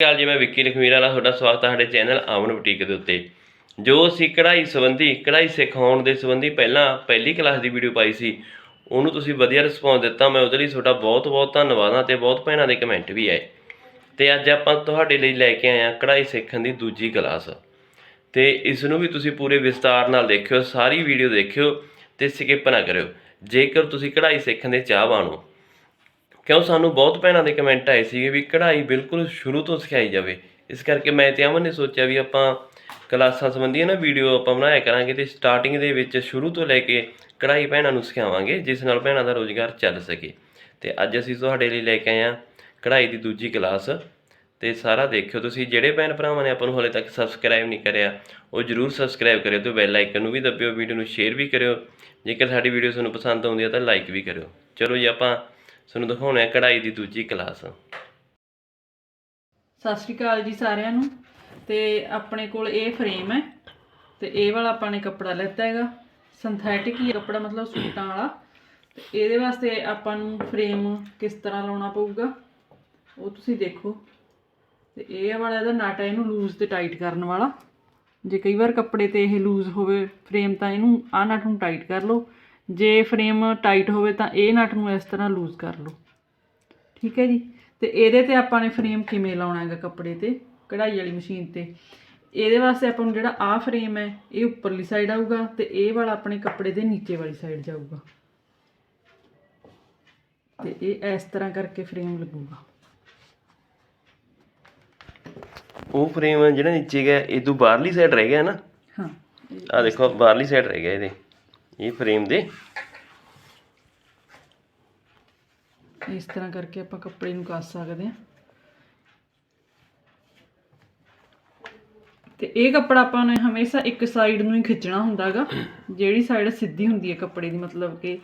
ਹਾਲ ਜੀ? ਮੈਂ ਵਿੱਕੀ ਲਖਮੀਰ ਵਾਲਾ, ਤੁਹਾਡਾ ਸਵਾਗਤ ਹੈ ਸਾਡੇ ਚੈਨਲ ਆਮਨ ਬੁਟੀਕ ਦੇ ਉੱਤੇ। ਜੋ ਅਸੀਂ ਕਢਾਈ ਸੰਬੰਧੀ, ਕਢਾਈ ਸਿਖਾਉਣ ਦੇ ਸੰਬੰਧੀ ਪਹਿਲਾਂ ਪਹਿਲੀ ਕਲਾਸ ਦੀ ਵੀਡੀਓ ਪਾਈ ਸੀ, ਉਹਨੂੰ ਤੁਸੀਂ ਵਧੀਆ ਰਿਸਪੌਂਸ ਦਿੱਤਾ। ਮੈਂ ਉਹਦੇ ਲਈ ਤੁਹਾਡਾ ਬਹੁਤ ਬਹੁਤ ਧੰਨਵਾਦ ਹਾਂ ਤੇ ਬਹੁਤ ਭੈਣਾਂ ਦੇ ਕਮੈਂਟ ਵੀ ਆਏ। ਤੇ ਅੱਜ ਆਪਾਂ ਤੁਹਾਡੇ ਲਈ ਲੈ ਕੇ ਆਏ ਹਾਂ ਕਢਾਈ ਸਿੱਖਣ ਦੀ ਦੂਜੀ ਕਲਾਸ। ਤੇ ਇਸ ਨੂੰ ਵੀ ਤੁਸੀਂ ਪੂਰੇ ਵਿਸਤਾਰ ਨਾਲ ਦੇਖਿਓ, ਸਾਰੀ ਵੀਡੀਓ ਦੇਖਿਓ ਤੇ ਸਕਿਪ ਨਾ ਕਰਿਓ। ਜੇਕਰ ਤੁਸੀਂ ਕਢਾਈ ਸਿੱਖਣ ਦੇ ਚਾਹਵਾਨ ਹੋ ਕਿਉਂ ਸਾਨੂੰ ਬਹੁਤ ਭੈਣਾਂ ਦੇ ਕਮੈਂਟ ਆਏ ਸੀਗੇ ਵੀ ਕਢਾਈ ਬਿਲਕੁਲ ਸ਼ੁਰੂ ਤੋਂ ਸਿਖਾਈ ਜਾਵੇ। ਇਸ ਕਰਕੇ ਮੈਂ ਤੇ ਅਮਨ ਨੇ ਸੋਚਿਆ ਵੀ ਆਪਾਂ ਕਲਾਸਾਂ ਸੰਬੰਧੀ ਨਾ ਵੀਡੀਓ ਆਪਾਂ ਬਣਾਇਆ ਕਰਾਂਗੇ ਤੇ ਸਟਾਰਟਿੰਗ ਦੇ ਵਿੱਚ ਸ਼ੁਰੂ ਤੋਂ ਲੈ ਕੇ ਕਢਾਈ ਭੈਣਾਂ ਨੂੰ ਸਿਖਾਵਾਂਗੇ, ਜਿਸ ਨਾਲ ਭੈਣਾਂ ਦਾ ਰੋਜ਼ਗਾਰ ਚੱਲ ਸਕੇ। ਤੇ ਅੱਜ ਅਸੀਂ ਤੁਹਾਡੇ ਲਈ ਲੈ ਕੇ ਆਏ ਹਾਂ ਕਢਾਈ ਦੀ ਦੂਜੀ ਕਲਾਸ। ਤੇ ਸਾਰਾ ਦੇਖਿਓ ਤੁਸੀਂ, ਜਿਹੜੇ ਭੈਣ ਭਰਾਵਾਂ ਨੇ ਆਪਾਂ ਨੂੰ ਹਲੇ ਤੱਕ ਸਬਸਕ੍ਰਾਈਬ ਨਹੀਂ ਕਰਿਆ, ਉਹ ਜਰੂਰ ਸਬਸਕ੍ਰਾਈਬ ਕਰਿਓ ਤੇ ਬੈਲ ਆਈਕਨ ਨੂੰ ਵੀ ਦੱਬਿਓ ਵੀਡੀਓ ਨੂੰ ਸ਼ੇਅਰ ਵੀ ਕਰਿਓ। ਜੇਕਰ ਸਾਡੀ ਵੀਡੀਓ ਤੁਹਾਨੂੰ ਪਸੰਦ ਆਉਂਦੀ ਹੈ ਤਾਂ ਲਾਈਕ ਵੀ ਕਰਿਓ। ਚਲੋ ਜੀ, ਆਪਾਂ ਤੁਹਾਨੂੰ ਦਿਖਾਉਣਾ ਹੈ ਕਢਾਈ ਦੀ ਦੂਜੀ ਕਲਾਸ। ਸਤਿ ਸ਼੍ਰੀ ਅਕਾਲ ਜੀ ਸਾਰਿਆਂ ਨੂੰ। ਤੇ ਆਪਣੇ ਕੋਲ ਇਹ ਫਰੇਮ ਹੈ ਤੇ ਇਹ ਵਾਲਾ ਆਪਾਂ ਨੇ ਕੱਪੜਾ ਲੈਤਾ ਹੈਗਾ ਸਿੰਥੈਟਿਕ ਹੀ ਕੱਪੜਾ, ਮਤਲਬ ਸੂਟਾਂ ਵਾਲਾ। ਤੇ ਇਹਦੇ ਵਾਸਤੇ ਆਪਾਂ ਨੂੰ ਫਰੇਮ ਕਿਸ ਤਰ੍ਹਾਂ ਲਾਉਣਾ ਪਊਗਾ, ਉਹ ਤੁਸੀਂ ਦੇਖੋ। ਤੇ ਇਹ ਵਾਲਾ ਇਹਦਾ ਨਟ ਹੈ ਇਹਨੂੰ ਲੂਜ਼ ਤੇ ਟਾਈਟ ਕਰਨ ਵਾਲਾ। ਜੇ ਕਈ ਵਾਰ ਕੱਪੜੇ ਤੇ ਇਹ ਲੂਜ਼ ਹੋਵੇ, ਫਰੇਮ ਤਾਂ ਇਹਨੂੰ ਆਹ ਨਟ ਨੂੰ ਟਾਈਟ ਕਰ ਲਓ। ਜੇ ਫਰੇਮ ਟਾਈਟ ਹੋਵੇ ਤਾਂ ਇਹ ਨਟ ਨੂੰ ਇਸ ਤਰ੍ਹਾਂ ਲੂਜ਼ ਕਰ ਲਓ। ਠੀਕ ਹੈ ਜੀ? ਤੇ ਇਹਦੇ ਤੇ ਆਪਾਂ ਨੇ ਫਰੇਮ ਕਿਵੇਂ ਲਾਉਣਾ ਹੈਗਾ ਕੱਪੜੇ ਤੇ? ਕਢਾਈ ਵਾਲੀ ਮਸ਼ੀਨ ਤੇ। ਇਹਦੇ ਵਾਸਤੇ ਆਪਾਂ ਨੂੰ ਜਿਹੜਾ ਆਹ ਫਰੇਮ ਹੈ ਇਹ ਉੱਪਰਲੀ ਸਾਈਡ ਆਊਗਾ ਤੇ ਇਹ ਵਾਲਾ ਆਪਣੇ ਕੱਪੜੇ ਦੇ ਨੀਚੇ ਵਾਲੀ ਸਾਈਡ ਜਾਊਗਾ। ਤੇ ਇਹ ਇਸ ਤਰ੍ਹਾਂ ਕਰਕੇ ਫਰੇਮ ਲੱਗੂਗਾ। ਉਹ ਫਰੇਮ ਜਿਹੜਾ ਨੀਚੇ ਗਿਆ ਇਹ ਤੋਂ ਬਾਹਰਲੀ ਸਾਈਡ ਰਹਿ ਗਿਆ ਨਾ? ਹਾਂ। ਆ ਦੇਖੋ ਬਾਹਰਲੀ ਸਾਈਡ ਰਹਿ ਗਿਆ ਇਹਦੇ। ਇਹ ਫਰੇਮ ਦੇ। ਇਸ ਤਰ੍ਹਾਂ ਕਰਕੇ ਆਪਾਂ ਕੱਪੜੇ ਨੂੰ ਕੱਸ ਸਕਦੇ ਹਾਂ। ਤੇ ਇਹ ਕੱਪੜਾ ਆਪਾਂ ਨੇ ਹਮੇਸ਼ਾ ਇੱਕ ਸਾਈਡ ਨੂੰ ਹੀ ਖਿੱਚਣਾ ਹੁੰਦਾਗਾ, ਜਿਹੜੀ ਸਾਈਡ ਸਿੱਧੀ ਹੁੰਦੀ ਹੈ ਕੱਪੜੇ ਦੀ, ਮਤਲਬ ਕਿ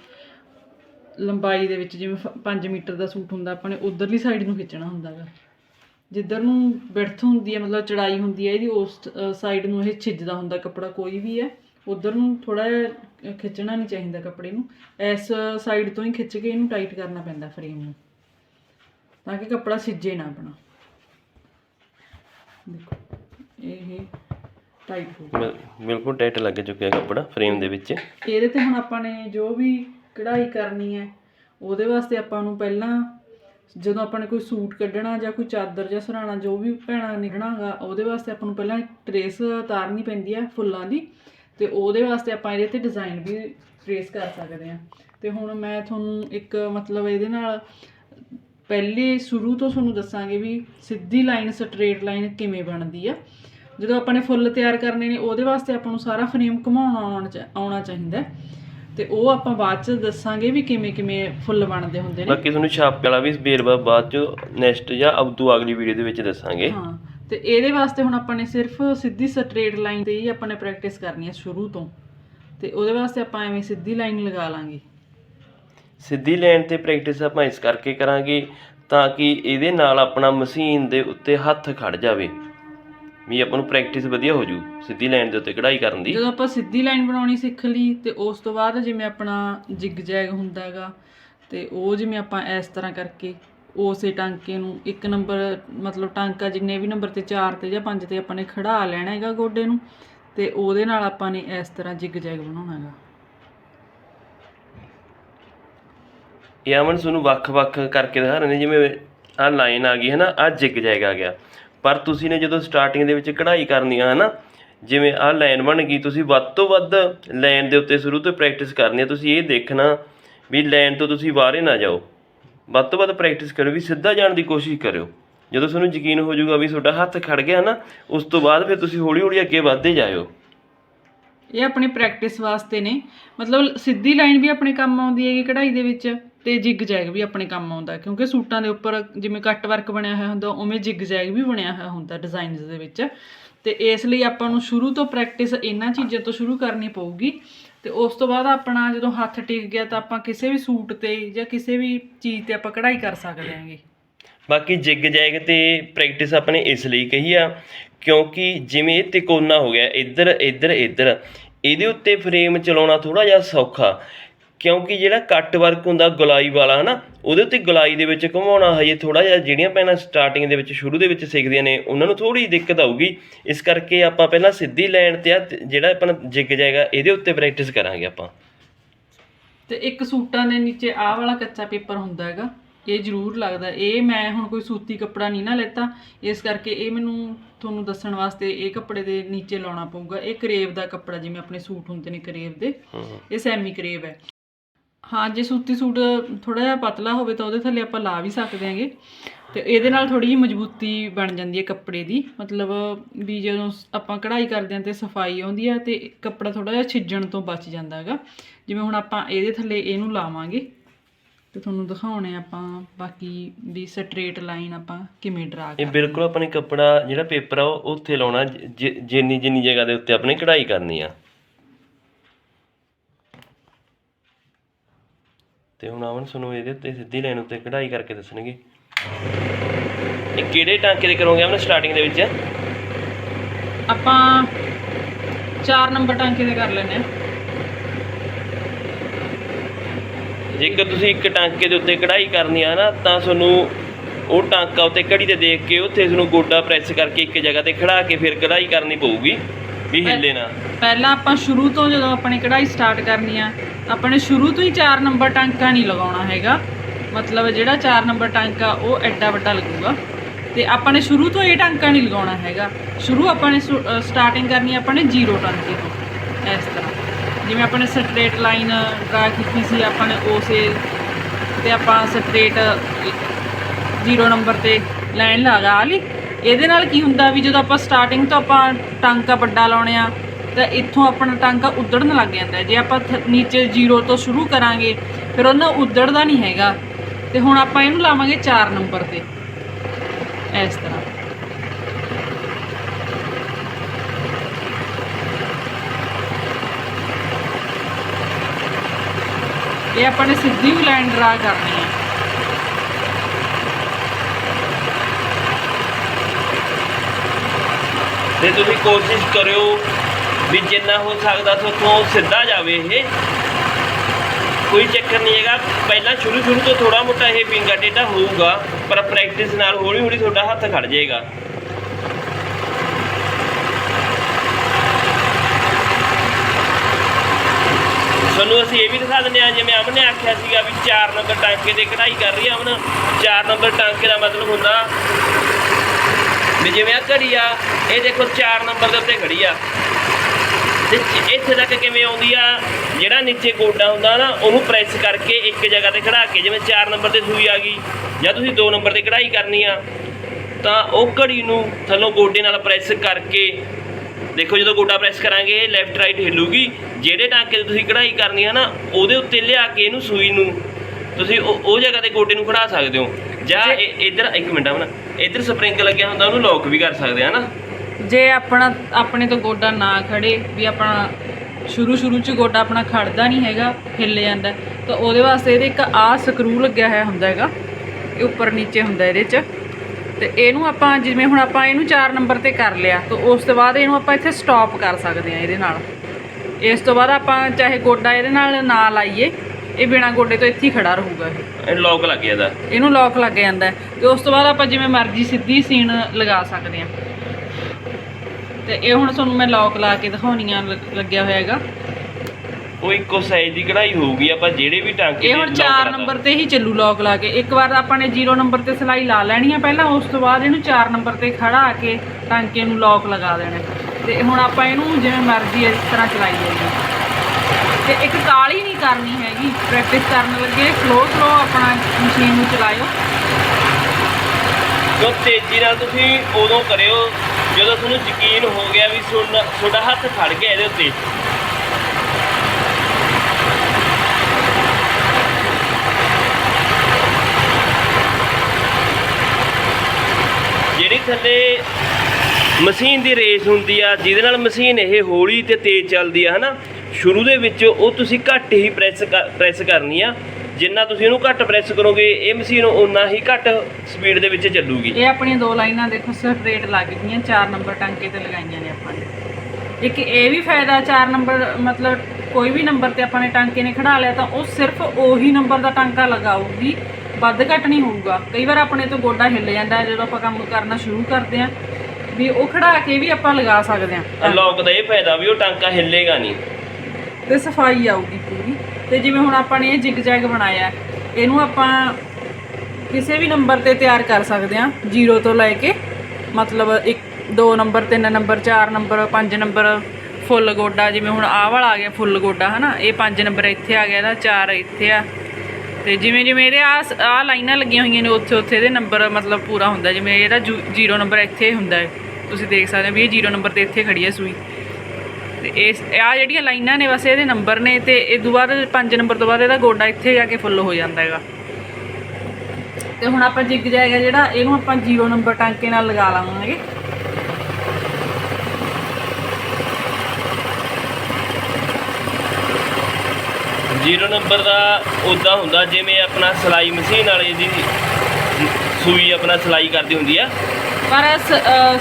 ਲੰਬਾਈ ਦੇ ਵਿੱਚ ਜਿਵੇਂ 5 ਮੀਟਰ ਦਾ ਸੂਟ ਹੁੰਦਾ, ਆਪਾਂ ਨੇ ਉਧਰਲੀ ਸਾਈਡ ਨੂੰ ਖਿੱਚਣਾ ਹੁੰਦਾਗਾ। ਜਿੱਧਰ ਨੂੰ ਬਿੜਥ ਹੁੰਦੀ ਹੈ, ਮਤਲਬ ਚੜਾਈ ਹੁੰਦੀ ਹੈ, ਇਹਦੀ ਉਸ ਸਾਈਡ ਨੂੰ ਇਹ ਛਿੱਜਦਾ ਹੁੰਦਾ ਕੱਪੜਾ, ਕੋਈ ਵੀ ਹੈ। ਉਧਰ ਨੂੰ ਥੋੜਾ ਖਿੱਚਣਾ ਨਹੀਂ ਚਾਹੀਦਾ ਕੱਪੜੇ ਨੂੰ। ਇਸ ਸਾਈਡ ਤੋਂ ਹੀ ਖਿੱਚ ਕੇ ਇਹਨੂੰ ਟਾਈਟ ਕਰਨਾ ਪੈਂਦਾ ਫਰੇਮ ਨੂੰ। ਤਾਂ ਕਿ ਕੱਪੜਾ ਸਿੱਜੇ ਨਾ ਆਪਣਾ। ਦੇਖੋ ਇਹ ਟਾਈਟ ਹੋ ਗਿਆ। ਬਿਲ- ਬਿਲਕੁਲ ਟਾਈਟ ਲੱਗ ਚੁੱਕਿਆ ਕੱਪੜਾ ਫਰੇਮ ਦੇ ਵਿੱਚ। ਇਹਦੇ ਤੇ ਹੁਣ ਆਪਾਂ ਨੇ ਜੋ ਵੀ ਕਢਾਈ ਕਰਨੀ ਹੈ ਉਹਦੇ ਵਾਸਤੇ ਆਪਾਂ ਨੂੰ ਪਹਿਲਾਂ ਜਦੋਂ ਆਪਾਂ ਨੇ ਕੋਈ ਸੂਟ ਕੱਢਣਾ ਜਾਂ ਕੋਈ ਚਾਦਰ ਜਾਂ ਸਰਾਣਾ ਜੋ ਵੀ ਭੈਣਾਂ ਨਿਕਣਾਗਾ ਉਹਦੇ ਵਾਸਤੇ ਆਪਾਂ ਨੂੰ ਪਹਿਲਾਂ ਟਰੇਸ ਉਤਾਰਨੀ ਪੈਂਦੀ ਹੈ ਫੁੱਲਾਂ ਦੀ। ਤੇ ਉਹਦੇ ਵਾਸਤੇ ਆਪਾਂ ਇਹਦੇ ਤੇ ਡਿਜ਼ਾਈਨ ਵੀ ਟਰੇਸ ਕਰ ਸਕਦੇ ਹਾਂ। ਤੇ ਹੁਣ ਮੈਂ ਤੁਹਾਨੂੰ ਇੱਕ ਮਤਲਬ ਇਹਦੇ ਨਾਲ ਪਹਿਲੇ ਸ਼ੁਰੂ ਤੋਂ ਤੁਹਾਨੂੰ ਦੱਸਾਂਗੇ ਵੀ ਸਿੱਧੀ ਲਾਈਨ ਸਟ੍ਰੇਟ ਲਾਈਨ ਕਿਵੇਂ ਬਣਦੀ ਆ। ਜਦੋਂ ਆਪਾਂ ਨੇ ਫੁੱਲ ਤਿਆਰ ਕਰਨੇ ਨੇ ਉਹਦੇ ਵਾਸਤੇ ਆਪਾਂ ਨੂੰ ਸਾਰਾ ਫਰੇਮ ਘੁਮਾਉਣਾ ਆਉਣਾ ਚਾਹੀਦਾ। ਤੇ ਉਹ ਆਪਾਂ ਬਾਅਦ ਚ ਦੱਸਾਂਗੇ ਵੀ ਕਿਵੇਂ ਕਿਵੇਂ ਫੁੱਲ ਬਣਦੇ ਹੁੰਦੇ ਨੇ। ਬਾਕੀ ਤੁਹਾਨੂੰ ਛਾਪੇ ਵਾਲਾ ਵੀ ਵੇਰਵਾ ਬਾਅਦ ਚ ਨੈਕਸਟ ਜਾਂ ਅਬਦੂ ਅਗਲੀ ਵੀਡੀਓ ਦੇ ਵਿੱਚ ਦੱਸਾਂਗੇ। ਹਾਂ। ਤੇ ਇਹਦੇ ਵਾਸਤੇ ਹੁਣ ਆਪਾਂ ਨੇ ਸਿਰਫ ਸਿੱਧੀ ਸਟ੍ਰੇਟ ਲਾਈਨ ਤੇ ਹੀ ਆਪਾਂ ਨੇ ਪ੍ਰੈਕਟਿਸ ਕਰਨੀ ਹੈ ਸ਼ੁਰੂ ਤੋਂ। ਤੇ ਉਹਦੇ ਵਾਸਤੇ ਆਪਾਂ ਐਵੇਂ ਸਿੱਧੀ ਲਾਈਨ ਲਗਾ ਲਾਂਗੇ। ਸਿੱਧੀ ਲਾਈਨ ਤੇ ਪ੍ਰੈਕਟਿਸ ਆਪਾਂ ਇਸ ਕਰਕੇ ਕਰਾਂਗੇ ਤਾਂ ਕਿ ਇਹਦੇ ਨਾਲ ਆਪਣਾ ਮਸ਼ੀਨ ਦੇ ਉੱਤੇ ਹੱਥ ਖੜ ਜਾਵੇ। ਵੀ ਆਪਾਂ ਨੂੰ ਪ੍ਰੈਕਟਿਸ ਵਧੀਆ ਹੋ ਜੂ ਸਿੱਧੀ ਲਾਈਨ ਦੇ ਉੱਤੇ ਕਢਾਈ ਕਰਨ ਦੀ। ਜਦੋਂ ਆਪਾਂ ਸਿੱਧੀ ਲਾਈਨ ਬਣਾਉਣੀ ਸਿੱਖ ਲਈ ਤੇ ਉਸ ਤੋਂ ਬਾਅਦ ਜਿਵੇਂ ਆਪਣਾ ਜਿਗ ਜੈਗ ਹੁੰਦਾ ਹੈਗਾ ਤੇ ਉਹ ਜਿਵੇਂ ਆਪਾਂ ਇਸ ਤਰ੍ਹਾਂ ਕਰਕੇ ਉਸੇ ਟਾਂਕੇ ਨੂੰ, ਇੱਕ ਨੰਬਰ, ਮਤਲਬ ਟਾਂਕਾ ਜਿੰਨੇ ਵੀ ਨੰਬਰ ਤੇ 4 ਤੇ ਜਾਂ 5 ਤੇ ਆਪਾਂ ਨੇ ਖੜਾ ਲੈਣਾ ਹੈਗਾ ਗੋਡੇ ਨੂੰ, ਤੇ ਉਹਦੇ ਨਾਲ ਆਪਾਂ ਨੇ ਇਸ ਤਰ੍ਹਾਂ ਜਿਗ ਜੈਗ ਬਣਾਉਣਾ ਹੈਗਾ। ਇਹ ਅਮਨ ਤੁਹਾਨੂੰ ਵੱਖ-ਵੱਖ ਕਰਕੇ ਦਿਖਾ ਰਹੇ ਨੇ, ਜਿਵੇਂ ਆਹ ਲਾਈਨ ਆ ਗਈ ਹੈ ਨਾ ਆਹ ਜਿਗ ਜੈਗ ਆ ਗਿਆ। ਪਰ ਤੁਸੀਂ ਨੇ ਜਦੋਂ ਸਟਾਰਟਿੰਗ ਦੇ ਵਿੱਚ ਕਢਾਈ ਕਰਨੀ ਆ ਹੈ ਨਾ ਜਿਵੇਂ ਆਹ ਲਾਈਨ ਬਣ ਗਈ, ਤੁਸੀਂ ਵੱਧ ਤੋਂ ਵੱਧ ਲਾਈਨ ਦੇ ਉੱਤੇ ਸ਼ੁਰੂ ਤੋਂ ਪ੍ਰੈਕਟਿਸ ਕਰਨੀ ਹੈ ਤੁਸੀਂ ਇਹ ਦੇਖਣਾ ਵੀ ਲਾਈਨ ਤੋਂ ਤੁਸੀਂ ਬਾਹਰ ਹੀ ਨਾ ਜਾਓ। ਵੱਧ ਤੋਂ ਵੱਧ ਪ੍ਰੈਕਟਿਸ ਕਰੋ ਵੀ ਸਿੱਧਾ ਜਾਣ ਦੀ ਕੋਸ਼ਿਸ਼ ਕਰਿਓ। ਜਦੋਂ ਤੁਹਾਨੂੰ ਯਕੀਨ ਹੋ ਜਾਊਗਾ ਵੀ ਤੁਹਾਡਾ ਹੱਥ ਖੜ ਗਿਆ ਨਾ, ਉਸ ਤੋਂ ਬਾਅਦ ਫਿਰ ਤੁਸੀਂ ਹੌਲੀ-ਹੌਲੀ ਅੱਗੇ ਵਧਦੇ ਜਾਇਓ। ਇਹ ਆਪਣੀ ਪ੍ਰੈਕਟਿਸ ਵਾਸਤੇ ਨੇ। ਮਤਲਬ ਸਿੱਧੀ ਲਾਈਨ ਵੀ ਆਪਣੇ ਕੰਮ ਆਉਂਦੀ ਹੈਗੀ ਕਢਾਈ ਦੇ ਵਿੱਚ ਤੇ ਜਿਗ ਜੈਗ ਵੀ ਆਪਣੇ ਕੰਮ ਆਉਂਦਾ, ਕਿਉਂਕਿ ਸੂਟਾਂ ਦੇ ਉੱਪਰ ਜਿਵੇਂ ਕੱਟ ਵਰਕ ਬਣਿਆ ਹੋਇਆ ਹੁੰਦਾ, ਉਵੇਂ ਜਿਗ ਜੈਗ ਵੀ ਬਣਿਆ ਹੋਇਆ ਹੁੰਦਾ ਡਿਜ਼ਾਈਨਸ ਦੇ ਵਿੱਚ। ਤੇ ਇਸ ਲਈ ਆਪਾਂ ਨੂੰ ਸ਼ੁਰੂ ਤੋਂ ਪ੍ਰੈਕਟਿਸ ਇਹਨਾਂ ਚੀਜ਼ਾਂ ਤੋਂ ਸ਼ੁਰੂ ਕਰਨੀ ਪਊਗੀ। ਤੇ ਉਸ ਤੋਂ ਬਾਅਦ ਆਪਣਾ ਜਦੋਂ ਹੱਥ ਟਿਕ ਗਿਆ ਤਾਂ ਆਪਾਂ ਕਿਸੇ ਵੀ ਸੂਟ ਤੇ ਜਾਂ ਕਿਸੇ ਵੀ ਚੀਜ਼ ਤੇ ਆਪਾਂ ਕਢਾਈ ਕਰ ਸਕਦੇ ਹਾਂਗੇ। ਬਾਕੀ ਜਿੱਗ ਜੈਗ ਤੇ ਪ੍ਰੈਕਟਿਸ ਆਪਣੇ ਇਸ ਲਈ ਕਹੀ ਆ, ਕਿਉਂਕਿ ਜਿਵੇਂ ਇਹ ਤਿਕੋਨਾ ਹੋ ਗਿਆ, ਇੱਧਰ ਇੱਧਰ ਇੱਧਰ, ਇਹਦੇ ਉੱਤੇ ਫਰੇਮ ਚਲਾਉਣਾ ਥੋੜਾ ਜਿਹਾ ਸੌਖਾ। ਕਿਉਂਕਿ ਜਿਹੜਾ ਕੱਟ ਵਰਕ ਹੁੰਦਾ ਗੁਲਾਈ ਵਾਲਾ ਹਨਾ ਉਹਦੇ ਉੱਤੇ ਗੁਲਾਈ ਦੇ ਵਿੱਚ ਘੁਮਾਉਣਾ ਹਜੇ ਥੋੜਾ ਜਿਹਾ ਜਿਹੜੀਆਂ ਭੈਣਾਂ ਸਟਾਰਟਿੰਗ ਦੇ ਵਿੱਚ ਸ਼ੁਰੂ ਦੇ ਵਿੱਚ ਸਿੱਖਦੀਆਂ ਨੇ ਉਹਨਾਂ ਨੂੰ ਥੋੜੀ ਦਿੱਕਤ ਆਊਗੀ। ਇਸ ਕਰਕੇ ਆਪਾਂ ਪਹਿਲਾਂ ਸਿੱਧੀ ਲਾਈਨ ਤੇ ਆ ਜਿਹੜਾ ਆਪਣਾ ਜਿਗ ਜਾਏਗਾ ਇਹਦੇ ਉੱਤੇ ਪ੍ਰੈਕਟਿਸ ਕਰਾਂਗੇ ਆਪਾਂ। ਤੇ ਇੱਕ ਸੂਟਾਂ ਦੇ ਨੀਚੇ ਆਹ ਵਾਲਾ ਕੱਚਾ ਪੇਪਰ ਹੁੰਦਾ ਹੈਗਾ ਇਹ ਜ਼ਰੂਰ ਲੱਗਦਾ। ਇਹ ਮੈਂ ਹੁਣ ਕੋਈ ਸੂਤੀ ਕੱਪੜਾ ਨਹੀਂ ਨਾ ਲੈਤਾ ਇਸ ਕਰਕੇ ਇਹ ਮੈਨੂੰ ਤੁਹਾਨੂੰ ਦੱਸਣ ਵਾਸਤੇ ਇਹ ਕੱਪੜੇ ਦੇ ਨੀਚੇ ਲਾਉਣਾ ਪਊਗਾ। ਇਹ ਕਰੇਵ ਦਾ ਕੱਪੜਾ ਜਿਵੇਂ ਆਪਣੇ ਸੂਟ ਹੁੰਦੇ ਨੇ ਕਰੇਵ ਦੇ ਹੂੰ ਇਹ ਸੈਮੀ ਕਰੇਵ ਹੈ। ਹਾਂ ਜੇ ਸੂਤੀ ਸੂਟ ਥੋੜਾ ਜਿਹਾ ਪਤਲਾ ਹੋਵੇ ਤਾਂ ਉਹਦੇ ਥੱਲੇ ਆਪਾਂ ਲਾ ਵੀ ਸਕਦੇ ਹਾਂਗੇ। ਤੇ ਇਹਦੇ ਨਾਲ ਥੋੜੀ ਜਿਹੀ ਮਜ਼ਬੂਤੀ ਬਣ ਜਾਂਦੀ ਹੈ ਕੱਪੜੇ ਦੀ। ਮਤਲਬ ਵੀ ਜਦੋਂ ਆਪਾਂ ਕਢਾਈ ਕਰਦੇ ਹਾਂ ਤੇ ਸਫ਼ਾਈ ਆਉਂਦੀ ਹੈ ਤੇ ਕੱਪੜਾ ਥੋੜਾ ਜਿਹਾ ਛਿੱਜਣ ਤੋਂ ਬਚ ਜਾਂਦਾ ਹੈਗਾ। ਜਿਵੇਂ ਹੁਣ ਆਪਾਂ ਇਹਦੇ ਥੱਲੇ ਇਹਨੂੰ ਲਾਵਾਂਗੇ। ਤੇ ਤੁਹਾਨੂੰ ਦਿਖਾਉਣੇ ਆਪਾਂ ਬਾਕੀ ਵੀ ਸਟ੍ਰੇਟ ਲਾਈਨ ਆਪਾਂ ਕਿਵੇਂ ਡਰਾ ਇਹ ਕਰਦੇ ਬਿਲਕੁਲ ਆਪਣੇ ਕੱਪੜਾ ਜਿਹੜਾ ਪੇਪਰ ਆ ਉਹ ਉੱਥੇ ਲਾਉਣਾ ਜਿੰਨੀ ਜਿੰਨੀ ਜਗ੍ਹਾ ਦੇ ਉੱਤੇ ਆਪਣੀ ਕਢਾਈ ਕਰਨੀ ਆ। ਤੇ ਹੁਣ ਆਵਨ ਤੁਹਾਨੂੰ ਇਹਦੇ ਉੱਤੇ ਸਿੱਧੀ ਲਾਈਨ ਉੱਤੇ ਕਢਾਈ ਕਰਕੇ ਦੱਸਣਗੇ। ਇਹ ਕਿਹੜੇ ਟਾਂਕੇ ਦੇ ਕਰੋਗੇ ਆਵਨ ਸਟਾਰਟਿੰਗ ਦੇ ਵਿੱਚ? ਆਪਾਂ 4 ਨੰਬਰ ਟਾਂਕੇ ਦੇ ਕਰ ਲੈਨੇ ਆ ਜੇਕਰ ਤੁਸੀਂ ਇੱਕ ਟਾਂਕੇ ਦੇ ਉੱਤੇ ਕਢਾਈ ਕਰਨੀ ਆ ਨਾ ਤਾਂ ਤੁਹਾਨੂੰ ਉਹ ਟਾਂਕਾ ਉੱਤੇ ਕੜੀ ਤੇ ਦੇਖ ਕੇ ਉੱਥੇ ਤੁਹਾਨੂੰ ਗੋਡਾ ਪ੍ਰੈਸ ਕਰਕੇ ਇੱਕ ਜਗ੍ਹਾ ਤੇ ਖੜਾ ਕੇ ਫਿਰ ਕਢਾਈ ਕਰਨੀ ਪਊਗੀ ਵੀ ਹਿੱਲੇ ਨਾ। ਪਹਿਲਾਂ ਆਪਾਂ ਸ਼ੁਰੂ ਤੋਂ ਜਦੋਂ ਆਪਣੀ ਕਢਾਈ ਸਟਾਰਟ ਕਰਨੀ ਆ ਆਪਾਂ ਨੇ ਸ਼ੁਰੂ ਤੋਂ ਹੀ 4 ਨੰਬਰ ਟਾਂਕਾ ਨਹੀਂ ਲਗਾਉਣਾ ਹੈਗਾ। ਮਤਲਬ ਜਿਹੜਾ 4 ਨੰਬਰ ਟਾਂਕਾ, ਉਹ ਐਡਾ ਵੱਡਾ ਲੱਗੂਗਾ। ਤੇ ਆਪਾਂ ਨੇ ਸ਼ੁਰੂ ਤੋਂ ਇਹ ਟਾਂਕਾ ਨਹੀਂ ਲਗਾਉਣਾ ਹੈਗਾ। ਸ਼ੁਰੂ ਆਪਾਂ ਨੇ ਸਟਾਰਟਿੰਗ ਕਰਨੀ ਆਪਾਂ ਨੇ ਜ਼ੀਰੋ ਟਾਂਕੇ ਤੋਂ, ਇਸ ਤਰ੍ਹਾਂ। ਜਿਵੇਂ ਆਪਾਂ ਨੇ ਸਟ੍ਰੇਟ ਲਾਈਨ ਡਰਾ ਕੀਤੀ ਸੀ ਆਪਾਂ ਨੇ, ਉਸੇ ਤੇ ਆਪਾਂ ਸਟ੍ਰੇਟ ਜ਼ੀਰੋ ਨੰਬਰ ਤੇ ਲਾਈਨ ਲਗਾ ਲਈ। ਇਹਦੇ ਨਾਲ ਕੀ ਹੁੰਦਾ ਵੀ ਜਦੋਂ ਆਪਾਂ ਸਟਾਰਟਿੰਗ ਤੋਂ ਆਪਾਂ ਟਾਂਕਾ ਵੱਡਾ ਲਾਉਣੇ ਆ ਤਾਂ ਇੱਥੋਂ ਆਪਣਾ ਟਾਂਕਾ ਉਧੜਨ ਲੱਗ ਜਾਂਦਾ ਜੇ ਆਪਾਂ ਨੀਚੇ ਜ਼ੀਰੋ ਤੋਂ ਸ਼ੁਰੂ ਕਰਾਂਗੇ, ਫਿਰ ਉਹਨਾਂ ਉਧੜਦਾ ਨਹੀਂ ਹੈਗਾ। ਤੇ ਹੁਣ ਆਪਾਂ ਇਹਨੂੰ ਲਾਵਾਂਗੇ 4 ਨੰਬਰ ਤੇ। ਇਸ ਤਰ੍ਹਾਂ। ਇਹ ਆਪਾਂ ਨੇ ਸਿੱਧੀ ਵੀ ਲਾਈਨ ਡਰਾ ਕਰਨੀ ਹੈ। ਤੇ ਤੁਸੀਂ ਕੋਸ਼ਿਸ਼ ਕਰਿਓ ਜਿੰਨਾ ਹੋ ਸਕਦਾ ਤੁਹਾਥੋਂ ਸਿੱਧਾ ਜਾਵੇ ਇਹ। ਕੋਈ ਚੱਕਰ ਨਹੀਂ ਹੈਗਾ। ਪਹਿਲਾਂ ਸ਼ੁਰੂ ਸ਼ੁਰੂ ਤੋਂ ਥੋੜਾ ਮੋਟਾ ਇਹ ਪਿੰਗਾ ਟੇਢਾ ਹੋਊਗਾ, ਪਰ ਪ੍ਰੈਕਟਿਸ ਨਾਲ ਹੌਲੀ ਹੌਲੀ ਤੁਹਾਡਾ ਹੱਥ ਖੜ ਜਾਏਗਾ। ਤੁਹਾਨੂੰ ਅਸੀਂ ਇਹ ਵੀ ਦਿਖਾ ਦਿੰਦੇ ਆ ਜਿਵੇਂ ਅਮਨ ਨੇ ਆਖਿਆ ਸੀਗਾ ਵੀ 4 ਨੰਬਰ ਟਾਂਕੇ ਤੇ ਕਢਾਈ ਕਰ ਰਹੀ ਆ ਅਮਨ। 4 ਨੰਬਰ ਟਾਂਕੇ ਦਾ ਮਤਲਬ ਹੁੰਦਾ ਵੀ ਜਿਵੇਂ ਆ ਘੜੀ ਆ, ਇਹ ਦੇਖੋ 4 ਨੰਬਰ ਦੇ ਉੱਤੇ ਖੜੀ ਆ। ਤੇ ਇੱਥੇ ਤੱਕ ਕਿਵੇਂ ਆਉਂਦੀ ਆ? ਜਿਹੜਾ ਨੀਚੇ ਗੋਡਾ ਹੁੰਦਾ ਨਾ ਉਹਨੂੰ ਪ੍ਰੈਸ ਕਰਕੇ ਇੱਕ ਜਗ੍ਹਾ ਤੇ ਖੜਾ ਕੇ ਜਿਵੇਂ 4 ਨੰਬਰ ਤੇ ਸੂਈ ਆ ਗਈ ਜਾਂ ਤੁਸੀਂ 2 ਨੰਬਰ ਤੇ ਕਢਾਈ ਕਰਨੀ ਆ ਤਾਂ ਉਹ ਘੜੀ ਨੂੰ ਥੱਲੋਂ ਗੋਡੇ ਨਾਲ ਪ੍ਰੈਸ ਕਰਕੇ ਦੇਖੋ ਜਦੋਂ ਗੋਡਾ ਪ੍ਰੈਸ ਕਰਾਂਗੇ ਲੈਫਟ ਰਾਈਟ ਹਿੱਲੂਗੀ ਜਿਹੜੇ ਟਾਂਕੇ ਤੇ ਤੁਸੀਂ ਕਢਾਈ ਕਰਨੀ ਆ ਨਾ ਉਹਦੇ ਉੱਤੇ ਲਿਆ ਕੇ ਇਹਨੂੰ ਸੂਈ ਨੂੰ ਤੁਸੀਂ ਉਹ ਉਹ ਜਗ੍ਹਾ ਤੇ ਗੋਡੇ ਨੂੰ ਖੜਾ ਸਕਦੇ ਹੋ। ਜਾਂ ਇੱਧਰ ਇੱਕ ਮਿੰਟ ਆਵਣਾ ਇੱਧਰ ਸਪਰਿੰਗ ਲੱਗਿਆ ਹੁੰਦਾ ਉਹਨੂੰ ਲੌਕ ਵੀ ਕਰ ਸਕਦੇ ਆ ਨਾ ਜੇ ਆਪਣਾ ਆਪਣੇ ਤੋਂ ਗੋਡਾ ਨਾ ਖੜੇ ਵੀ ਆਪਣਾ ਸ਼ੁਰੂ ਸ਼ੁਰੂ ਚ ਗੋਡਾ ਆਪਣਾ ਖੜਦਾ ਨਹੀਂ ਹੈਗਾ ਹਿੱਲ ਜਾਂਦਾ ਤਾਂ ਉਹਦੇ ਵਾਸਤੇ ਇਹਦੇ ਇੱਕ ਆ ਸਕਰੂ ਲੱਗਿਆ ਹੋਇਆ ਹੁੰਦਾ ਹੈਗਾ ਇਹ ਉੱਪਰ ਨੀਚੇ ਹੁੰਦਾ ਇਹਦੇ ਚ ਤੇ ਇਹਨੂੰ ਆਪਾਂ ਜਿਵੇਂ ਹੁਣ ਆਪਾਂ ਇਹਨੂੰ 4 ਨੰਬਰ ਤੇ ਕਰ ਲਿਆ ਤਾਂ ਉਸ ਤੋਂ ਬਾਅਦ ਇਹਨੂੰ ਆਪਾਂ ਇੱਥੇ ਸਟਾਪ ਕਰ ਸਕਦੇ ਆ ਇਹਦੇ ਨਾਲ। ਇਸ ਤੋਂ ਬਾਅਦ ਆਪਾਂ ਚਾਹੇ ਗੋਡਾ ਇਹਦੇ ਨਾਲ ਨਾ ਲਾਈਏ ਇਹ ਬਿਨਾ ਗੋਡੇ ਤੋਂ ਇੱਥੇ ਹੀ ਖੜਾ ਰਹੂਗਾ ਇਹ। ਲੌਕ ਲੱਗ ਜਾਂਦਾ। ਇਹਨੂੰ ਲੌਕ ਲੱਗ ਜਾਂਦਾ ਤੇ ਉਸ ਤੋਂ ਬਾਅਦ ਆਪਾਂ ਜਿਵੇਂ ਮਰਜ਼ੀ ਸਿੱਧੀ ਸੀਨ ਲਗਾ ਸਕਦੇ ਹਾਂ। ਤੇ ਇਹ ਹੁਣ ਤੁਹਾਨੂੰ ਮੈਂ ਲੌਕ ਲਾ ਕੇ ਦਿਖਾਉਣੀ ਆ ਲ- ਲੱਗਿਆ ਹੋਇਆ ਹੈਗਾ ਉਹ ਇੱਕੋ ਸਾਈਜ਼ ਦੀ ਕਢਾਈ ਹੋਊਗੀ ਆਪਾਂ ਜਿਹੜੇ ਵੀ ਟਾਂਕੇ ਇਹ ਹੁਣ lock 4 ਲਾਤਾ। ਨੰਬਰ ਤੇ ਹੀ ਚੱਲੂ ਲੌਕ ਲਾ ਕੇ। ਇੱਕ ਵਾਰ ਆਪਾਂ ਨੇ 0 ਨੰਬਰ ਤੇ ਸਿਲਾਈ ਲਾ ਲੈਣੀ ਆ ਪਹਿਲਾਂ ਉਸ ਤੋਂ ਬਾਅਦ ਇਹਨੂੰ 4 ਨੰਬਰ ਤੇ ਖੜਾ ਆ ਕੇ ਟਾਂਕੇ ਨੂੰ ਲੌਕ ਲਗਾ ਦੇਣਾ। ਹੈ। ਤੇ ਹੁਣ ਆਪਾਂ ਇਹਨੂੰ ਜਿਵੇਂ ਮਰਜ਼ੀ ਇਸ ਤਰ੍ਹਾਂ ਚਲਾਈ ਜਾਈਏ। ਤੇ ਇੱਕ ਕਾਲੀ ਨਹੀਂ ਕਰਨੀ ਹੈਗੀ ਪ੍ਰੈਕਟਿਸ ਕਰਨ ਲੱਗੇ। ਸਲੋ ਸਲੋ ਆਪਣਾ ਮਸ਼ੀਨ ਨੂੰ ਚਲਾਇਓ। ਜੋ ਤੇਜ਼ੀ ਨਾਲ ਤੁਸੀਂ ਉਦੋਂ ਕਰਿਓ, ਜਦੋਂ ਤੁਹਾਨੂੰ ਯਕੀਨ ਹੋ ਗਿਆ ਵੀ ਤੁਹਾਡਾ ਹੱਥ ਖੜ ਗਿਆ ਇਹਦੇ ਉੱਤੇ। ਜਿਹੜੀ ਥੱਲੇ ਮਸ਼ੀਨ ਦੀ ਰੇਸ ਹੁੰਦੀ ਆ, ਜਿਹਦੇ ਨਾਲ ਮਸ਼ੀਨ ਇਹ ਹੌਲੀ ਤੇ ਤੇਜ਼ ਚੱਲਦੀ ਆ, ਹਨਾ, ਸ਼ੁਰੂ ਦੇ ਵਿੱਚ ਉਹ ਤੁਸੀਂ ਘੱਟ ਹੀ ਪ੍ਰੈਸ ਪ੍ਰੈਸ ਕਰਨੀ ਆ। ਜਿੰਨਾ ਤੁਸੀਂ ਇਹਨੂੰ ਘੱਟ ਪ੍ਰੈਸ ਕਰੋਗੇ ਇਹ ਮਸ਼ੀਨ ਓਨਾ ਹੀ ਘੱਟ ਸਪੀਡ ਦੇ ਵਿੱਚ ਚੱਲੂਗੀ। ਇਹ ਆਪਣੀਆਂ ਦੋ ਲਾਈਨਾਂ ਦੇਖੋ ਸਟ੍ਰੇਟ ਲੱਗ ਗਈਆਂ ਚਾਰ ਨੰਬਰ ਟਾਂਕੇ ਤੇ ਲਗਾਈਆਂ ਨੇ ਆਪਾਂ ਨੇ। ਇੱਕ ਇਹ ਵੀ ਫਾਇਦਾ 4 ਨੰਬਰ ਮਤਲਬ ਕੋਈ ਵੀ ਨੰਬਰ ਤੇ ਆਪਾਂ ਨੇ ਟਾਂਕੇ ਨੇ ਖੜਾ ਲਿਆ ਤਾਂ ਉਹ ਸਿਰਫ ਉਹੀ ਨੰਬਰ ਦਾ ਟਾਂਕਾ ਲਗਾਊਗੀ ਵੱਧ ਘੱਟ ਨਹੀਂ ਹੋਊਗਾ। ਕਈ ਵਾਰ ਆਪਣੇ ਤੋਂ ਗੋਡਾ ਹਿੱਲ ਜਾਂਦਾ ਹੈ ਜਦੋਂ ਆਪਾਂ ਕੰਮ ਕਰਨਾ ਸ਼ੁਰੂ ਕਰਦੇ ਹਾਂ ਵੀ ਉਹ ਖੜਾ ਕੇ ਵੀ ਆਪਾਂ ਲਗਾ ਸਕਦੇ ਹਾਂ। ਅਨਲੌਕ ਦਾ ਇਹ ਫਾਇਦਾ ਵੀ ਉਹ ਟਾਂਕਾ ਹਿੱਲੇਗਾ ਨਹੀਂ। ਤੇ ਸਫ਼ਾਈ ਆਊਗੀ ਪੂਰੀ। ਤੇ ਜਿਵੇਂ ਹੁਣ ਆਪਾਂ ਨੇ ਇਹ ਜਿਗ ਜੈਗ ਬਣਾਇਆ, ਇਹਨੂੰ ਆਪਾਂ ਕਿਸੇ ਵੀ ਨੰਬਰ ਤੇ ਤਿਆਰ ਕਰ ਸਕਦੇ ਹਾਂ 0 ਤੋਂ ਲੈ ਕੇ, ਮਤਲਬ 1 2 ਨੰਬਰ 3 ਨੰਬਰ 4 ਨੰਬਰ 5 ਨੰਬਰ, ਫੁੱਲ ਗੋਡਾ, ਜਿਵੇਂ ਹੁਣ ਆਹ ਵਾਲਾ ਆ ਗਿਆ ਫੁੱਲ ਗੋਡਾ, ਹਨਾ, ਇਹ 5 ਨੰਬਰ ਇੱਥੇ ਆ ਗਿਆ, ਇਹਦਾ 4 ਇੱਥੇ ਆ। ਤੇ ਜਿਵੇਂ ਜਿਵੇਂ ਇਹਦੇ ਆ ਆ ਲਾਈਨਾਂ ਲੱਗੀਆਂ ਹੋਈਆਂ ਨੇ ਉੱਥੇ ਉੱਥੇ ਇਹਦੇ ਨੰਬਰ ਮਤਲਬ ਪੂਰਾ ਹੁੰਦਾ, ਜਿਵੇਂ ਇਹਦਾ 0 ਨੰਬਰ ਇੱਥੇ ਹੁੰਦਾ ਹੈ। ਤੁਸੀਂ ਦੇਖ ਸਕਦੇ ਹੋ ਵੀ ਇਹ 0 ਨੰਬਰ ਤੇ ਇੱਥੇ ਖੜੀ ਹੈ ਸੂਈ। ਤੇ ਇਸ ਆ ਜਿਹੜੀਆਂ ਲਾਈਨਾਂ ਨੇ ਬਸ ਇਹਦੇ ਨੰਬਰ ਨੇ ਤੇ ਇਹ ਤੋਂ ਬਾਅਦ 5 ਨੰਬਰ ਤੋਂ ਬਾਅਦ ਇਹਦਾ ਗੋਡਾ ਇੱਥੇ ਜਾ ਕੇ ਫੁੱਲ ਹੋ ਜਾਂਦਾ ਹੈਗਾ। ਤੇ ਹੁਣ ਆਪਾਂ ਜਿੱਗ ਜਾਏਗਾ ਜਿਹੜਾ, ਇਹਨੂੰ ਆਪਾਂ 0 ਨੰਬਰ ਟਾਂਕੇ ਨਾਲ ਲਗਾ ਲਾਵਾਂਗੇ। ਜ਼ੀਰੋ ਨੰਬਰ ਦਾ ਉਦਾਂ ਹੁੰਦਾ ਜਿਵੇਂ ਆਪਣਾ ਸਲਾਈ ਮਸ਼ੀਨ ਵਾਲੇ ਦੀ ਸੂਈ ਆਪਣਾ ਸਲਾਈ ਕਰਦੀ ਹੁੰਦੀ ਆ। ਪਰ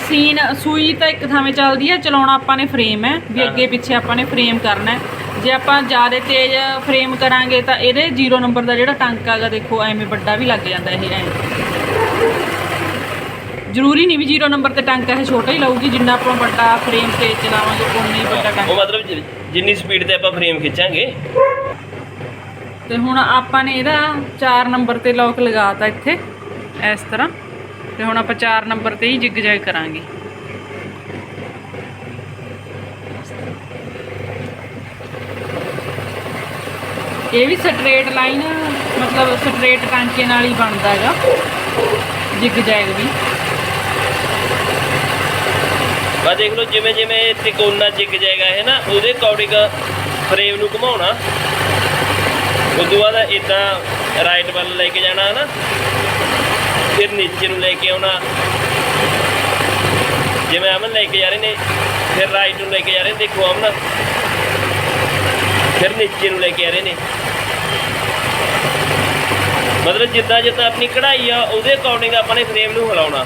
ਸੀਨ ਸੂਈ ਤਾਂ ਇੱਕ ਥਾਵੇਂ ਚੱਲਦੀ ਹੈ ਚਲਾਉਣਾ ਆਪਾਂ ਨੇ ਫਰੇਮ ਹੈ ਵੀ ਅੱਗੇ ਪਿੱਛੇ ਆਪਾਂ ਨੇ ਫਰੇਮ ਕਰਨਾ ਹੈ। ਜੇ ਆਪਾਂ ਜ਼ਿਆਦਾ ਤੇਜ਼ ਫਰੇਮ ਕਰਾਂਗੇ ਤਾਂ ਇਹਦੇ 0 ਨੰਬਰ ਦਾ ਜਿਹੜਾ ਟਾਂਕਾ ਹੈਗਾ ਦੇਖੋ ਐਵੇਂ ਵੱਡਾ ਵੀ ਲੱਗ ਜਾਂਦਾ ਇਹ ਐਂ। ਜ਼ਰੂਰੀ ਨਹੀਂ ਵੀ 0 ਨੰਬਰ ਤੇ ਟਾਂਕਾ ਇਹ ਛੋਟਾ ਹੀ ਲਾਊਗੀ ਜਿੰਨਾ ਆਪਾਂ ਵੱਡਾ ਫਰੇਮ ਤੇਜ਼ ਚਲਾਵਾਂਗੇ ਉਨਾ ਹੀ ਵੱਡਾ ਉਹ ਟਾਂਕਾ ਮਤਲਬ ਜਿ- ਜਿੰਨੀ ਸਪੀਡ ਤੇ ਆਪਾਂ ਫਰੇਮ ਖਿੱਚਾਂਗੇ। ਤੇ ਹੁਣ ਆਪਾਂ ਨੇ ਇਹਦਾ 4 ਨੰਬਰ ਤੇ ਲੋਕ ਲਗਾਤਾ ਇੱਥੇ ਇਸ ਤਰ੍ਹਾਂ। ਤੇ ਹੁਣ ਆਪਾਂ 4 ਨੰਬਰ ਤੇ ਹੀ ਜਿਗ ਜੈਗ ਕਰਾਂਗੇ। ਇਹ ਵੀ ਸਟ੍ਰੇਟ ਲਾਈਨ ਮਤਲਬ ਸਟ੍ਰੇਟ ਟਾਂਕੇ ਨਾਲ ਹੀ ਬਣਦਾ ਹੈਗਾ। ਜਿਗ ਜੈਗ ਵੀ। ਬਾ ਦੇਖ ਲਓ, ਜਿਵੇਂ ਜਿਵੇਂ ਤਿਕੋਨਾ ਜਿੱਕ ਜਾਏਗਾ ਹੈ ਨਾ, ਉਹਦੇ ਅਕੋਰਡਿੰਗ ਫਰੇਮ ਨੂੰ ਘੁਮਾਉਣਾ। ਉਸ ਤੋਂ ਬਾਅਦ ਇਦਾਂ ਰਾਈਟ ਵੱਲ ਲੈ ਕੇ ਜਾਣਾ ਹੈ ਨਾ ਫਿਰ ਨੀਚੇ ਨੂੰ ਲੈ ਕੇ ਆਉਣਾ। ਜਿਵੇਂ ਅਮਨ ਲੈ ਕੇ ਜਾ ਰਹੇ ਨੇ, ਫਿਰ ਰਾਈਟ ਨੂੰ ਲੈ ਕੇ ਜਾ ਰਹੇ ਨੇ, ਦੇਖੋ ਅਮਨ। ਫਿਰ ਨੀਚੇ ਨੂੰ ਲੈ ਕੇ ਆ ਰਹੇ ਨੇ। ਮਤਲਬ ਜਿੱਦਾਂ ਜਿੱਦਾਂ ਆਪਣੀ ਕਢਾਈ ਆ, ਉਹਦੇ ਅਕੋਰਡਿੰਗ ਆਪਾਂ ਨੇ ਫਰੇਮ ਨੂੰ ਹਿਲਾਉਣਾ।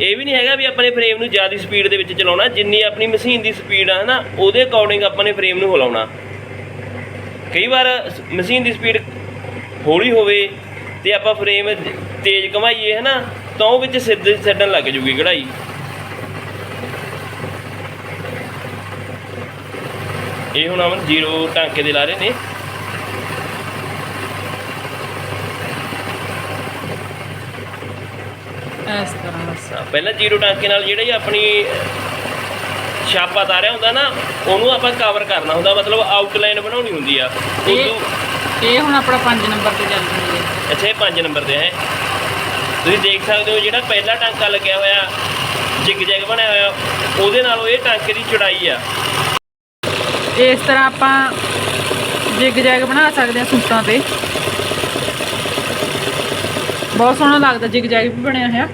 ਇਹ ਵੀ ਨਹੀਂ ਹੈਗਾ ਵੀ ਆਪਣੇ ਫਰੇਮ ਨੂੰ ਜ਼ਿਆਦਾ ਸਪੀਡ ਦੇ ਵਿੱਚ ਚਲਾਉਣਾ, ਜਿੰਨੀ ਆਪਣੀ ਮਸ਼ੀਨ ਦੀ ਸਪੀਡ ਆ, ਹਨਾ, ਉਹਦੇ ਅਕੋਰਡਿੰਗ ਆਪਾਂ ਨੇ ਫਰੇਮ ਨੂੰ ਹਿਲਾਉਣਾ। ਕਈ ਵਾਰ ਮਸ਼ੀਨ ਦੀ ਸਪੀਡ ਹੌਲੀ ਹੋਵੇ ਤੇ ਆਪਾਂ ਫਰੇਮ ਤੇਜ਼ ਘਮਾਈਏ ਹਨਾ ਤਾਂ ਉਹ ਵਿੱਚ ਸਿੱਧ ਛੱਡਣ ਲੱਗ ਜੂਗੀ ਕਢਾਈ। ਇਹ ਹੁਣ ਅਮਨ ਜ਼ੀਰੋ ਟਾਂਕੇ ਦੇ ਲਾ ਰਹੇ ਨੇ। ਇਸ ਤਰ੍ਹਾਂ ਹਾਂ, ਪਹਿਲਾਂ ਜ਼ੀਰੋ ਟਾਂਕੇ ਨਾਲ ਜਿਹੜਾ ਹੀ ਆਪਣੀ ਛਾਪਾ ਤਾਰਿਆ ਹੁੰਦਾ ਨਾ ਉਹਨੂੰ ਆਪਾਂ ਕਵਰ ਕਰਨਾ ਹੁੰਦਾ ਮਤਲਬ ਆਊਟਲਾਈਨ ਬਣਾਉਣੀ ਹੁੰਦੀ ਆ। ਇਹ ਇਹ ਹੁਣ ਆਪਣਾ 5 ਨੰਬਰ ਤੇ ਚੱਲ ਰਹੀ ਹੈ। ਅੱਛਾ ਇਹ 5 ਨੰਬਰ ਦੇ ਹੈ। ਤੁਸੀਂ ਦੇਖ ਸਕਦੇ ਹੋ ਜਿਹੜਾ ਪਹਿਲਾ ਟਾਂਕਾ ਲੱਗਿਆ ਹੋਇਆ, ਜਿਗ ਜੈਗ ਬਣਿਆ ਹੋਇਆ, ਉਹਦੇ ਨਾਲੋਂ ਇਹ ਟਾਂਕੇ ਦੀ ਚੌੜਾਈ ਆ। ਇਸ ਤਰ੍ਹਾਂ ਆਪਾਂ ਜਿਗ ਜੈਗ ਬਣਾ ਸਕਦੇ ਹਾਂ ਸੂਟਾਂ ਤੇ। ਬਹੁਤ ਸੋਹਣਾ ਲੱਗਦਾ ਜਿਗ ਜੈਗ ਵੀ ਬਣਿਆ ਹੋਇਆ।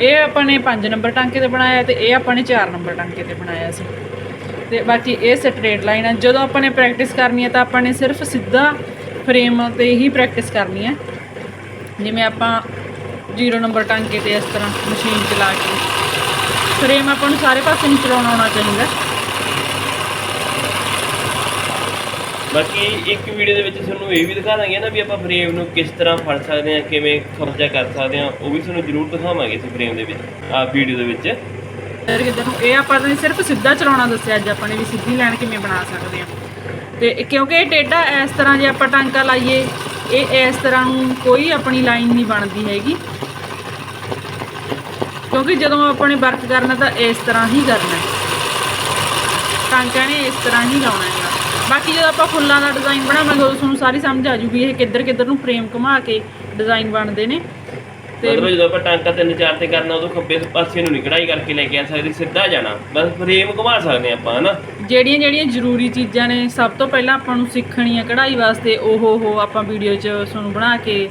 ਇਹ ਆਪਾਂ ਨੇ 5 ਨੰਬਰ ਟਾਂਕੇ ਤੇ ਬਣਾਇਆ ਤੇ ਇਹ ਆਪਾਂ ਨੇ 4 ਨੰਬਰ ਟਾਂਕੇ ਤੇ ਬਣਾਇਆ ਸੀ। ਤੇ ਬਾਕੀ ਇਹ ਸਟ੍ਰੇਟ ਲਾਈਨ ਆ। ਜਦੋਂ ਆਪਾਂ ਨੇ ਪ੍ਰੈਕਟਿਸ ਕਰਨੀ ਹੈ ਤਾਂ ਆਪਾਂ ਨੇ ਸਿਰਫ ਸਿੱਧਾ ਫਰੇਮ ਤੇ ਹੀ ਪ੍ਰੈਕਟਿਸ ਕਰਨੀ ਹੈ ਜਿਵੇਂ ਆਪਾਂ 0 ਨੰਬਰ ਟਾਂਕੇ ਤੇ ਇਸ ਤਰ੍ਹਾਂ ਮਸ਼ੀਨ ਚਲਾ ਕੇ ਫਰੇਮ ਆਪਾਂ ਨੂੰ ਸਾਰੇ ਪਾਸੇ ਨੂੰ ਚਲਾਉਣਾ ਆਉਣਾ ਚਾਹੀਦਾ। ਬਾਕੀ ਇੱਕ ਵੀਡੀਓ ਦੇ ਵਿੱਚ ਤੁਹਾਨੂੰ ਇਹ ਵੀ ਦਿਖਾ ਦਾਂਗੇ ਨਾ ਵੀ ਆਪਾਂ ਫਰੇਮ ਨੂੰ ਕਿਸ ਤਰ੍ਹਾਂ ਫੜ ਸਕਦੇ ਹਾਂ ਕਿਵੇਂ ਕਬਜ਼ਾ ਕਰ ਸਕਦੇ ਹਾਂ ਉਹ ਵੀ ਤੁਹਾਨੂੰ ਜ਼ਰੂਰ ਦਿਖਾਵਾਂਗੇ ਇਸ ਫਰੇਮ ਦੇ ਵਿੱਚ ਆ ਵੀਡੀਓ ਦੇ ਵਿੱਚ। ਫਿਰ ਕਿੱਧਰ ਨੂੰ ਇਹ ਆਪਾਂ ਨੇ ਸਿਰਫ ਸਿੱਧਾ ਚਲਾਉਣਾ ਦੱਸਿਆ ਅੱਜ ਆਪਾਂ ਨੇ ਵੀ ਸਿੱਧੀ ਲਾਈਨ ਕਿਵੇਂ ਬਣਾ ਸਕਦੇ ਆ ਤੇ ਕਿਉਂਕਿ ਇਹ ਟੇਢਾ ਇਸ ਤਰ੍ਹਾਂ ਜੇ ਆਪਾਂ ਟਾਂਕਾ ਲਾਈਏ ਇਹ ਇਸ ਤਰ੍ਹਾਂ ਨੂੰ ਕੋਈ ਆਪਣੀ ਲਾਈਨ ਨਹੀਂ ਬਣਦੀ ਹੈਗੀ। ਕਿਉਂਕਿ ਜਦੋਂ ਆਪਾਂ ਨੇ ਵਰਕ ਕਰਨਾ ਤਾਂ ਇਸ ਤਰ੍ਹਾਂ ਹੀ ਕਰਨਾ। ਹੈ ਨੇ ਇਸ ਤਰ੍ਹਾਂ ਹੀ ਲਾਉਣਾ ਹੈਗਾ। ਬਾਕੀ ਜਦੋਂ ਆਪਾਂ ਫੁੱਲਾਂ ਦਾ ਡਿਜ਼ਾਈਨ ਬਣਾਵਾਂਗੇ, ਉਦੋਂ ਤੁਹਾਨੂੰ ਸਾਰੀ ਸਮਝ ਆ ਜੂਗੀ ਇਹ ਕਿੱਧਰ ਕਿੱਧਰ ਨੂੰ ਫਰੇਮ ਘੁਮਾ ਕੇ ਡਿਜ਼ਾਈਨ ਬਣਦੇ ਨੇ। ਮਤਲਬ ਜਦੋਂ ਆਪਾਂ ਟਾਂਕਾ ਤਿੰਨ ਚਾਰ ਤੇ ਕਰਨਾ ਉਦੋਂ ਖੱਬੇ ਪਾਸੇ ਨੂੰ ਨਹੀਂ ਕਢਾਈ ਕਰਕੇ ਲੈ ਕੇ ਆ ਸਕਦੇ ਸਿੱਧਾ ਜਾਣਾ। ਬਸ ਫਰੇਮ ਘੁਮਾ ਸਕਦੇ ਆਪਾਂ ਹਨਾ? ਜਿਹੜੀਆਂ ਜਿਹੜੀਆਂ ਜ਼ਰੂਰੀ ਚੀਜ਼ਾਂ ਨੇ ਸਭ ਤੋਂ ਪਹਿਲਾਂ ਆਪਾਂ ਨੂੰ ਸਿੱਖਣੀ ਆ ਕਢਾਈ ਵਾਸਤੇ ਉਹ ਉਹ ਆਪਾਂ ਵੀਡੀਓ 'ਚ ਤੁਹਾਨੂੰ ਬਣਾ ਕੇ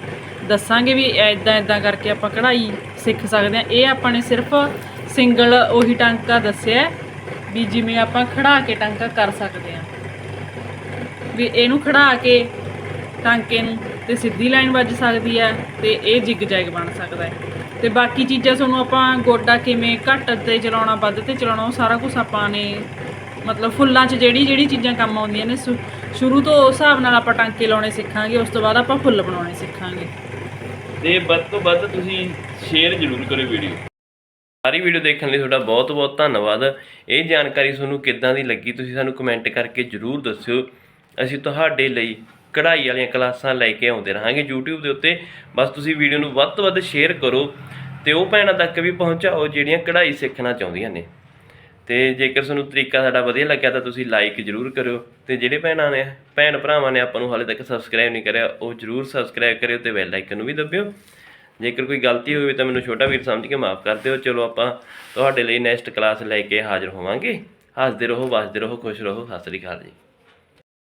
ਦੱਸਾਂਗੇ ਵੀ ਐਦਾਂ ਐਦਾਂ ਕਰਕੇ ਆਪਾਂ ਕਢਾਈ ਸਿੱਖ ਸਕਦੇ ਆ ਇਹ ਆਪਾਂ ਨੇ ਸਿਰਫ ਸਿੰਗਲ ਉਹੀ ਟਾਂਕਾ ਦੱਸਿਆ ਵੀ ਜਿਵੇਂ ਆਪਾਂ ਖੜਾ ਕੇ ਟਾਂਕਾ ਕਰ ਸਕਦੇ ਆ ਵੀ ਇਹਨੂੰ ਖੜਾ ਕੇ ਟਾਂਕੇ ਨੂੰ ਤੇ ਸਿੱਧੀ ਲਾਈਨ ਵੱਜ ਸਕਦੀ ਹੈ ਤੇ ਇਹ ਜਿਗ ਜੈਗ ਬਣ ਸਕਦਾ ਹੈ। ਤੇ ਬਾਕੀ ਚੀਜ਼ਾਂ ਤੁਹਾਨੂੰ ਆਪਾਂ ਗੋਡਾ ਕਿਵੇਂ ਘੱਟ ਤੇ ਚਲਾਉਣਾ, ਵੱਧ ਤੇ ਚਲਾਉਣਾ, ਉਹ ਸਾਰਾ ਕੁਝ ਆਪਾਂ ਨੇ ਮਤਲਬ ਫੁੱਲਾਂ 'ਚ ਜਿਹੜੀ ਜਿਹੜੀ ਚੀਜ਼ਾਂ ਕੰਮ ਆਉਂਦੀਆਂ ਨੇ, ਸ਼ੁ- ਸ਼ੁਰੂ ਤੋਂ ਉਸ ਹਿਸਾਬ ਨਾਲ ਆਪਾਂ ਟਾਂਕੇ ਲਾਉਣੇ ਸਿੱਖਾਂਗੇ, ਉਸ ਤੋਂ ਬਾਅਦ ਆਪਾਂ ਫੁੱਲ ਬਣਾਉਣੇ ਸਿੱਖਾਂਗੇ। ਤੇ ਵੱਧ ਤੋਂ ਵੱਧ ਤੁਸੀਂ ਸ਼ੇਅਰ ਜ਼ਰੂਰ ਕਰਿਓ ਵੀਡੀਓ ਸਾਰੀ ਵੀਡੀਓ ਦੇਖਣ ਲਈ ਤੁਹਾਡਾ ਬਹੁਤ ਬਹੁਤ ਧੰਨਵਾਦ। ਇਹ ਜਾਣਕਾਰੀ ਤੁਹਾਨੂੰ ਕਿੱਦਾਂ ਦੀ ਲੱਗੀ, ਤੁਸੀਂ ਸਾਨੂੰ ਕਮੈਂਟ ਕਰਕੇ ਜ਼ਰੂਰ ਦੱਸਿਓ। ਅਸੀਂ ਤੁਹਾਡੇ ਲਈ ਕਢਾਈ ਵਾਲੀਆਂ ਕਲਾਸਾਂ ਲੈ ਕੇ ਆਉਂਦੇ ਰਹਾਂਗੇ YouTube ਦੇ ਉੱਤੇ। ਬਸ ਤੁਸੀਂ ਵੀਡੀਓ ਨੂੰ ਵੱਧ ਤੋਂ ਵੱਧ ਸ਼ੇਅਰ ਕਰੋ ਤੇ ਉਹ ਭੈਣਾਂ ਤੱਕ ਵੀ ਪਹੁੰਚਾਓ ਜਿਹੜੀਆਂ ਕਢਾਈ ਸਿੱਖਣਾ ਚਾਹੁੰਦੀਆਂ ਨੇ। ਤੇ ਜੇਕਰ ਤੁਹਾਨੂੰ ਤਰੀਕਾ ਸਾਡਾ ਵਧੀਆ ਲੱਗਿਆ ਤਾਂ ਤੁਸੀਂ ਲਾਈਕ ਜ਼ਰੂਰ ਕਰਿਓ ਤੇ ਜਿਹੜੇ ਭੈਣਾਂ ਨੇ, ਭੈਣ ਭਰਾਵਾਂ ਨੇ ਆਪਾਂ ਨੂੰ ਹਾਲੇ ਤੱਕ ਸਬਸਕ੍ਰਾਈਬ ਨਹੀਂ ਕਰਿਆ, ਉਹ ਜ਼ਰੂਰ ਸਬਸਕ੍ਰਾਈਬ ਕਰਿਓ ਤੇ ਬੈਲ ਆਈਕਨ ਨੂੰ ਵੀ ਦਬਿਓ। ਜੇਕਰ ਕੋਈ ਗਲਤੀ ਹੋਵੇ ਤਾਂ ਮੈਨੂੰ ਛੋਟਾ ਵੀਰ ਸਮਝ ਕੇ ਮਾਫ ਕਰ ਦਿਓ। ਚਲੋ ਆਪਾਂ ਤੁਹਾਡੇ ਲਈ ਨੈਕਸਟ ਕਲਾਸ ਲੈ ਕੇ ਹਾਜ਼ਰ ਹੋਵਾਂਗੇ। ਹੱਸਦੇ ਰਹੋ, ਵਸਦੇ ਰਹੋ, ਖੁਸ਼ ਰਹੋ। ਸਤਿ ਸ੍ਰੀ ਅਕਾਲ ਜੀ।